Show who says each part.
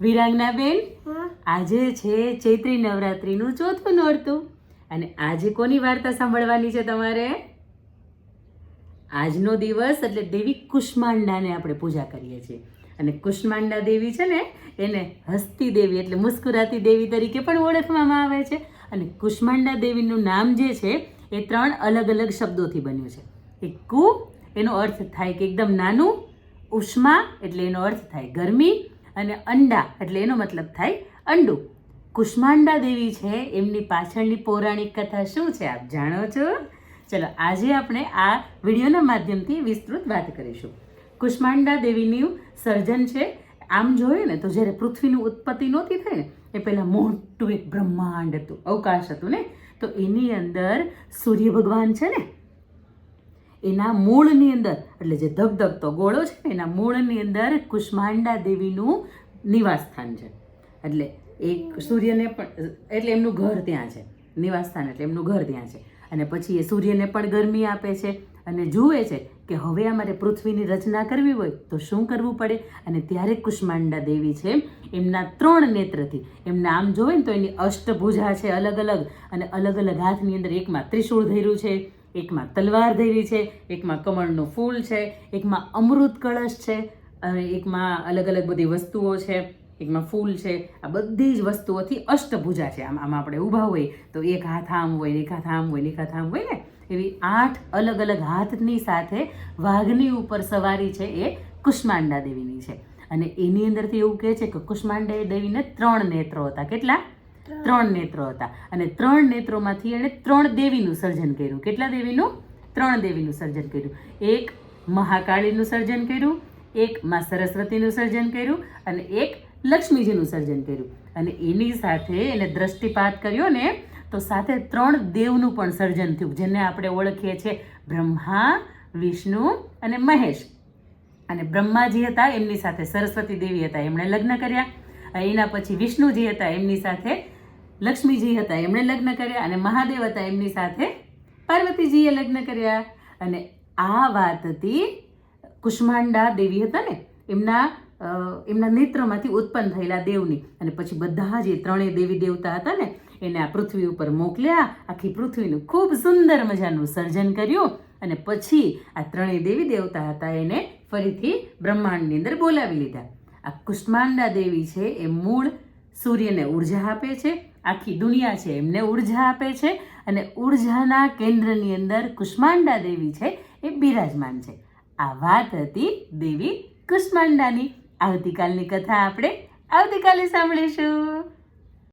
Speaker 1: વિરાંગનાબેન આજે છે ચૈત્રી નવરાત્રિનું ચોથું નોરતું. અને આજે કોની વાર્તા સાંભળવાની છે તમારે? આજનો દિવસ એટલે દેવી કુષ્માંડાને આપણે પૂજા કરીએ છીએ. અને કુષ્માંડા દેવી છે ને એને હસ્તી દેવી એટલે મુસ્કુરાતી દેવી તરીકે પણ ઓળખવામાં આવે છે. અને કુષ્માંડા દેવીનું નામ જે છે એ ત્રણ અલગ અલગ શબ્દોથી બન્યું છે. એક કુ એનો અર્થ થાય કે એકદમ નાનું. ઉષ્મા એટલે એનો અર્થ થાય ગરમી. અને અંડા, એટલે એનો મતલબ થાય અંડું. કુષ્માંડા દેવી છે, એમની પાછળની પૌરાણિક કથા શું છે આપ જાણો છો? ચલો, આજે આપણે આ વિડીયોના માધ્યમથી વિસ્તૃત વાત કરીશું. કુષ્માંડા દેવીનું સર્જન છે, આમ જોઈએ ને તો જ્યારે પૃથ્વીનું ઉત્પત્તિ નહોતી થઈ ને, એ પહેલાં મોટું એક બ્રહ્માંડ હતું, અવકાશ હતું ને? તો એની અંદર સૂર્ય ભગવાન છે ને એના મૂળની અંદર, એટલે જે ધબધબતો ગોળો છે એના મૂળની અંદર કુષ્માંડા દેવીનું નિવાસસ્થાન છે. એટલે એક સૂર્યને પણ, એટલે એમનું ઘર ત્યાં છે. નિવાસસ્થાન, એટલે એમનું ઘર ત્યાં છે. અને પછી એ સૂર્યને પણ ગરમી આપે છે અને જુએ છે કે હવે અમારે પૃથ્વીની રચના કરવી હોય તો શું કરવું પડે? અને ત્યારે કુષ્માંડા દેવી છે એમના ત્રણ નેત્રથી. એમના આમ જોવે ને તો એની અષ્ટભુજા છે અલગ અલગ અને અલગ અલગ હાથની અંદર એકમાં ત્રિશૂળ ધર્યું છે. એકમાં તલવાર ધરી છે, એકમાં કમળનું ફૂલ છે, એકમાં અમૃત કળશ છે, અને એકમાં અલગ અલગ બધી વસ્તુઓ છે, એકમાં ફૂલ છે. આ બધી જ વસ્તુઓથી અષ્ટભુજા છે. આમ આમ આપણે ઊભા હોય તો એક હાથ આમ હોય, એક હાથ આમ હોય, એક હાથ આમ હોય ને? એવી આઠ અલગ અલગ હાથની સાથે વાઘની ઉપર સવારી છે એ કુષ્માંડા દેવીની છે. અને એની અંદરથી એવું કહે છે કે કુષ્માંડા દેવીને ત્રણ નેત્રો હતા. કેટલા? ત્રણ નેત્રો હતા. અને ત્રણ નેત્રોમાંથી એણે ત્રણ દેવીનું સર્જન કર્યું. કેટલા દેવીનું? ત્રણ દેવીનું સર્જન કર્યું. એક મહાકાળીનું સર્જન કર્યું, એક માં સરસ્વતીનું સર્જન કર્યું અને એક લક્ષ્મીજીનું સર્જન કર્યું. અને એની સાથે એને દ્રષ્ટિપાત કર્યો ને, તો સાથે ત્રણ દેવનું પણ સર્જન થયું, જેને આપણે ઓળખીએ છીએ બ્રહ્મા, વિષ્ણુ અને મહેશ. અને બ્રહ્માજી હતા, એમની સાથે સરસ્વતી દેવી હતા, એમણે લગ્ન કર્યા. એના પછી વિષ્ણુજી હતા, એમની સાથે લક્ષ્મીજી હતા, એમણે લગ્ન કર્યા અને મહાદેવ હતા એમની સાથે પાર્વતીજીએ લગ્ન કર્યા. અને આ વાત હતી કુષ્માંડા દેવી હતા ને, એમના એમના નેત્રમાંથી ઉત્પન્ન થયેલા દેવની. અને પછી બધા જે ત્રણેય દેવી દેવતા હતા ને, એને આ પૃથ્વી ઉપર મોકલ્યા, આખી પૃથ્વીનું ખૂબ સુંદર મજાનું સર્જન કર્યું. અને પછી આ ત્રણેય દેવી દેવતા હતા એને ફરીથી બ્રહ્માંડની અંદર બોલાવી લીધા. આ કુષ્માંડા દેવી છે એ મૂળ સૂર્યને ઊર્જા આપે છે આખી દુનિયા છે. એમને ઊર્જા આપે છે અને ઉર્જાના કેન્દ્રની અંદર કુષ્માંડા દેવી છે એ બિરાજમાન છે. આ વાત હતી દેવી કુષ્માંડાની. આવતીકાલની કથા આપણે આવતીકાલે સાંભળીશું.